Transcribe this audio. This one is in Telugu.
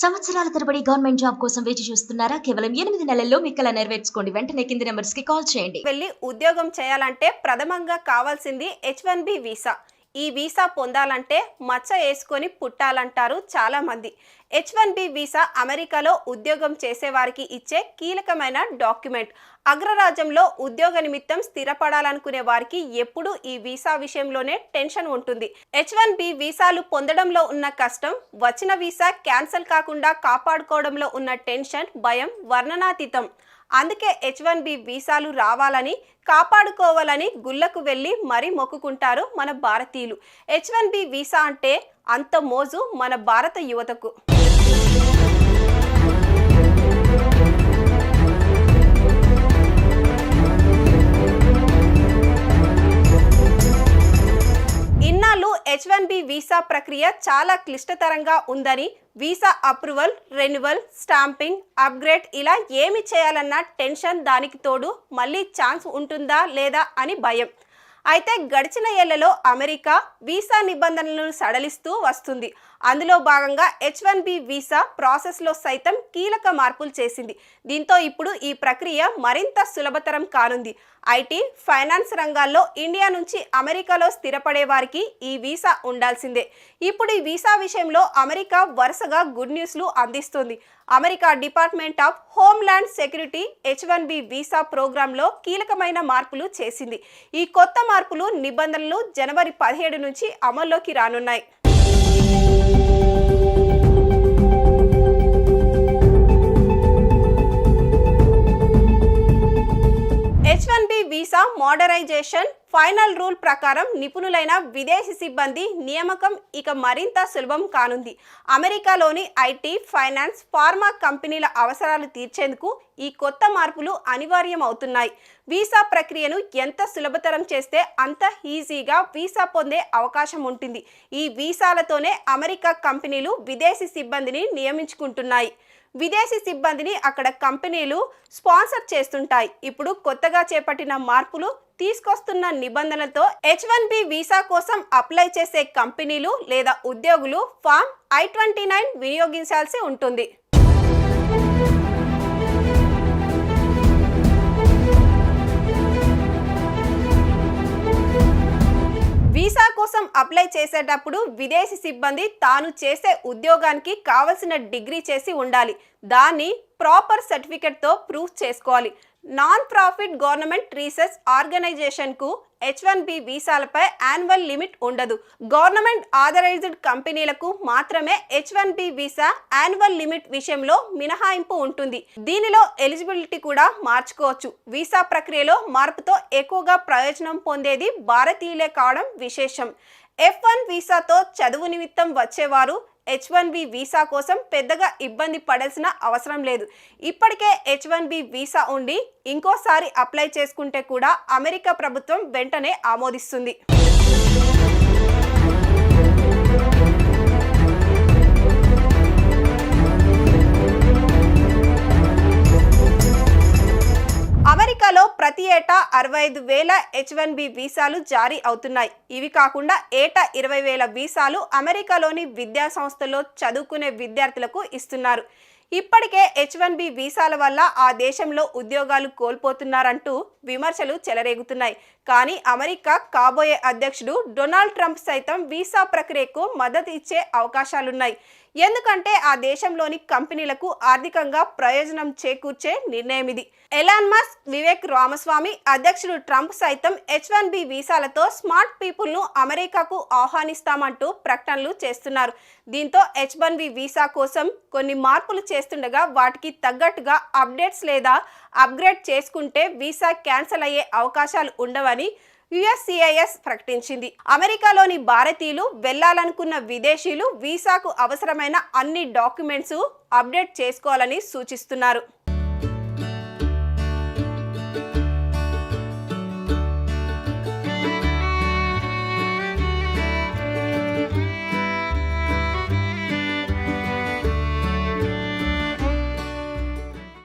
సంవత్సరాల తరబడి గవర్నమెంట్ జాబ్ కోసం వేచి చూస్తున్నారా? కేవలం ఎనిమిది నెలల్లో మీ కళ నెరవేర్చుకోండి. వెంటనే కింది నెంబర్స్కి కాల్ చేయండి. వెళ్ళి ఉద్యోగం చేయాలంటే ప్రథమంగా కావాల్సింది హెచ్ వన్ బి వీసా. ఈ వీసా పొందాలంటే మచ్చ వేసుకొని పుట్టాలంటారు చాలామంది. హెచ్ వన్ బి వీసా అమెరికాలో ఉద్యోగం చేసేవారికి ఇచ్చే కీలకమైన డాక్యుమెంట్. అగ్రరాజ్యంలో ఉద్యోగ నిమిత్తం స్థిరపడాలనుకునే వారికి ఎప్పుడూ ఈ వీసా విషయంలోనే టెన్షన్ ఉంటుంది. హెచ్ వన్ బి వీసాలు పొందడంలో ఉన్న కష్టం వచ్చిన వీసా క్యాన్సిల్ కాకుండా కాపాడుకోవడంలో ఉన్న టెన్షన్ భయం వర్ణనాతీతం. అందుకే హెచ్ వన్ బి వీసాలు రావాలని కాపాడుకోవాలని గుళ్ళకు వెళ్ళి మరీ మొక్కుకుంటారు మన భారతీయులు. హెచ్ వన్ బి వీసా అంటే అంత మోజు మన భారత యువతకు. ఇన్నాళ్ళు హెచ్ వన్ బి వీసా ప్రక్రియ చాలా క్లిష్టతరంగా ఉందని visa approval renewal stamping upgrade ఇలా ఏమి చేయాలన్న టెన్షన్ దానికి తోడు మళ్ళీ ఛాన్స్ ఉంటుందా లేదా అని భయం. అయితే గడిచిన ఏళ్ళలో అమెరికా వీసా నిబంధనలను సడలిస్తూ వస్తుంది. అందులో భాగంగా హెచ్ వన్ బి వీసా ప్రాసెస్లో సైతం కీలక మార్పులు చేసింది. దీంతో ఇప్పుడు ఈ ప్రక్రియ మరింత సులభతరం కానుంది. ఐటీ ఫైనాన్స్ రంగాల్లో ఇండియా నుంచి అమెరికాలో స్థిరపడే వారికి ఈ వీసా ఉండాల్సిందే. ఇప్పుడు ఈ వీసా విషయంలో అమెరికా వరుసగా గుడ్ న్యూస్లు అందిస్తుంది. America department of homeland security H one B visa ప్రోగ్రాంలో కీలకమైన మార్పులు చేసింది. ఈ కొత్త మార్పులు నిబంధనలు జనవరి పదిహేడు నుంచి అమల్లోకి రానున్నాయి. H one B visa modernisation final rule ప్రకారం నిపుణులైన విదేశీ సిబ్బంది నియామకం ఇక మరింత సులభం కానుంది. అమెరికాలోని ఐటీ ఫైనాన్స్ ఫార్మా కంపెనీల అవసరాలు తీర్చేందుకు ఈ కొత్త మార్పులు అనివార్యం అవుతున్నాయి వీసా ప్రక్రియను ఎంత సులభతరం చేస్తే అంత ఈజీగా వీసా పొందే అవకాశం ఉంటుంది. ఈ వీసాలతోనే అమెరికా కంపెనీలు విదేశీ సిబ్బందిని నియమించుకుంటున్నాయి. విదేశీ సిబ్బందిని అక్కడ కంపెనీలు స్పాన్సర్ చేస్తుంటాయి. ఇప్పుడు కొత్తగా చేపట్టిన మార్పులు తీసుకొస్తున్న నిబంధనలతో హెచ్ వన్ బి వీసా కోసం అప్లై చేసే కంపెనీలు లేదా ఉద్యోగులు ఫామ్ ఐ ట్వంటీ నైన్ వినియోగించాల్సి ఉంటుంది. కోసం అప్లై చేసేటప్పుడు విదేశీ సిబ్బంది తాను చేసే ఉద్యోగానికి కావలసిన డిగ్రీ చేసి ఉండాలి. దాన్ని ప్రాపర్ సర్టిఫికెట్తో ప్రూఫ్ చేసుకోవాలి. నాన్ ప్రాఫిట్ గవర్నమెంట్ రీసెర్చ్ ఆర్గనైజేషన్కు హెచ్ వన్ బి వీసాలపై యాన్యువల్ లిమిట్ ఉండదు. గవర్నమెంట్ ఆథరైజ్డ్ కంపెనీలకు మాత్రమే H one B visa annual limit విషయంలో మినహాయింపు ఉంటుంది. దీనిలో ఎలిజిబిలిటీ కూడా మార్చుకోవచ్చు. వీసా ప్రక్రియలో మార్పుతో ఎక్కువగా ప్రయోజనం పొందేది భారతీయులే కావడం విశేషం. ఎఫ్ వన్ వీసాతో చదువు నిమిత్తం వచ్చేవారు హెచ్ వన్ బి వీసా కోసం పెద్దగా ఇబ్బంది పడాల్సిన అవసరం లేదు. ఇప్పటికే హెచ్ వన్ బి వీసా ఉండి ఇంకోసారి అప్లై చేసుకుంటే కూడా అమెరికా ప్రభుత్వం వెంటనే ఆమోదిస్తుంది. ఏటా అరవై ఐదు వేల హెచ్ వన్ బి వీసాలు జారీ అవుతున్నాయి. ఇవి కాకుండా ఏటా ఇరవై వేల వీసాలు అమెరికాలోని విద్యా సంస్థల్లో చదువుకునే విద్యార్థులకు ఇస్తున్నారు. ఇప్పటికే హెచ్ వన్ బి వీసాల వల్ల ఆ దేశంలో ఉద్యోగాలు కోల్పోతున్నారంటూ విమర్శలు చెలరేగుతున్నాయి. కానీ అమెరికా కాబోయే అధ్యక్షుడు డొనాల్డ్ ట్రంప్ సైతం వీసా ప్రక్రియకు మద్దతు ఇచ్చే అవకాశాలున్నాయి. ఎందుకంటే ఆ దేశంలోని కంపెనీలకు ఆర్థికంగా ప్రయోజనం చేకూర్చే నిర్ణయం ఇది. ఎలాన్ మస్క్ వివేక్ రామస్వామి అధ్యక్షుడు ట్రంప్ సైతం హెచ్ వన్ బి వీసాలతో స్మార్ట్ పీపుల్ను అమెరికాకు ఆహ్వానిస్తామంటూ ప్రకటనలు చేస్తున్నారు. దీంతో హెచ్ వన్ బి వీసా కోసం కొన్ని మార్పులు చేస్తుండగా వాటికి తగ్గట్టుగా అప్డేట్స్ లేదా అప్గ్రేడ్ చేసుకుంటే వీసా క్యాన్సిల్ అయ్యే అవకాశాలు ఉండవని యుఎస్సిఐఎస్ ప్రకటించింది. అమెరికాలోని భారతీయులు వెళ్ళాలనుకున్న విదేశీయులు వీసాకు అవసరమైన అన్ని డాక్యుమెంట్స్ అప్డేట్ చేసుకోవాలని సూచిస్తున్నారు.